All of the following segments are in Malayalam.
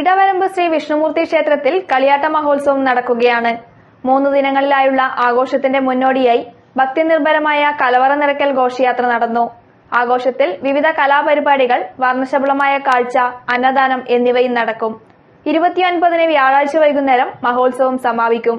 ഇടവരമ്പ് ശ്രീ വിഷ്ണുമൂർത്തി ക്ഷേത്രത്തിൽ കളിയാട്ട മഹോത്സവം നടക്കുകയാണ്. മൂന്ന് ദിനങ്ങളിലായുള്ള ആഘോഷത്തിന്റെ മുന്നോടിയായി ഭക്തിനിർഭരമായ കലവറ നിറയ്ക്കൽ ഘോഷയാത്ര നടന്നു. ആഘോഷത്തിൽ വിവിധ കലാപരിപാടികൾ വർണശബളമായ കാഴ്ച അന്നദാനം എന്നിവയും നടക്കും. ഇരുപത്തിയൊൻപതിന് വ്യാഴാഴ്ച വൈകുന്നേരം മഹോത്സവം സമാപിക്കും.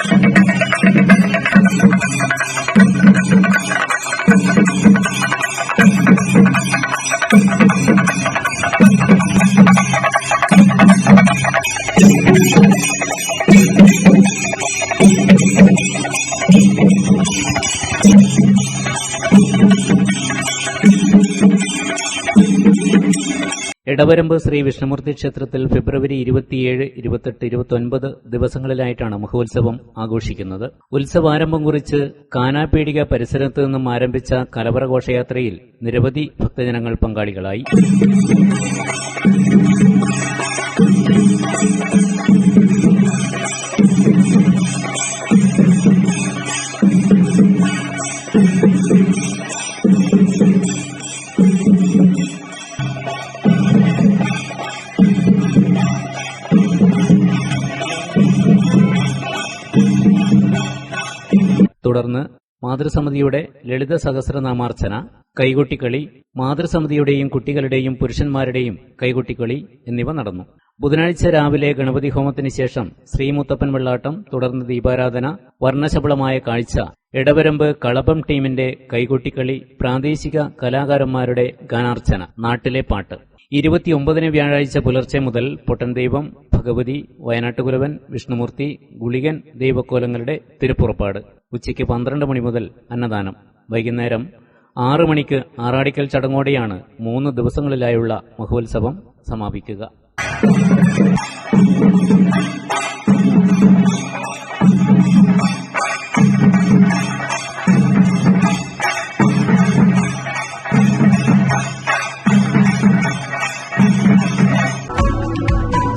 എടവരമ്പ് ശ്രീ വിഷ്ണുമൂർത്തി ക്ഷേത്രത്തിൽ ഫെബ്രുവരി ഇരുപത്തിയേഴ് ഇരുപത്തെട്ട് ഇരുപത്തൊൻപത് ദിവസങ്ങളിലായിട്ടാണ് മഹോത്സവം ആഘോഷിക്കുന്നത്. ഉത്സവാരംഭം കുറിച്ച് കാനാപീടിക പരിസരത്ത് നിന്നും ആരംഭിച്ച കലവറ ഘോഷയാത്രയിൽ നിരവധി ഭക്തജനങ്ങൾ പങ്കാളികളായി. തുടർന്ന് മാതൃസമിതിയുടെ ലളിത സഹസ്രനാമാർച്ചന കൈകൊട്ടിക്കളി മാതൃസമിതിയുടെയും കുട്ടികളുടെയും പുരുഷന്മാരുടെയും കൈകൊട്ടിക്കളി എന്നിവ നടന്നു. ബുധനാഴ്ച രാവിലെ ഗണപതി ഹോമത്തിന് ശേഷം ശ്രീമുത്തപ്പൻ വെള്ളാട്ടം തുടർന്ന് ദീപാരാധന വർണശബളമായ കാഴ്ച എടവരമ്പ് കളഭം ടീമിന്റെ കൈകൊട്ടിക്കളി പ്രാദേശിക കലാകാരന്മാരുടെ ഗാനാർച്ചന നാട്ടിലെ പാട്ട്. ഇരുപത്തിയൊമ്പതിന് വ്യാഴാഴ്ച പുലർച്ചെ മുതൽ പൊട്ടൻദൈവം ഭഗവതി വയനാട്ടുകുലവൻ വിഷ്ണുമൂർത്തി ഗുളികൻ ദൈവക്കോലങ്ങളുടെ തിരുപ്പുറപ്പാട്. ഉച്ചയ്ക്ക് പന്ത്രണ്ട് മണി മുതൽ അന്നദാനം. വൈകുന്നേരം ആറു മണിക്ക് ആറാടിക്കൽ ചടങ്ങോടെയാണ് മൂന്ന് ദിവസങ്ങളിലായുള്ള മഹോത്സവം സമാപിക്കുക.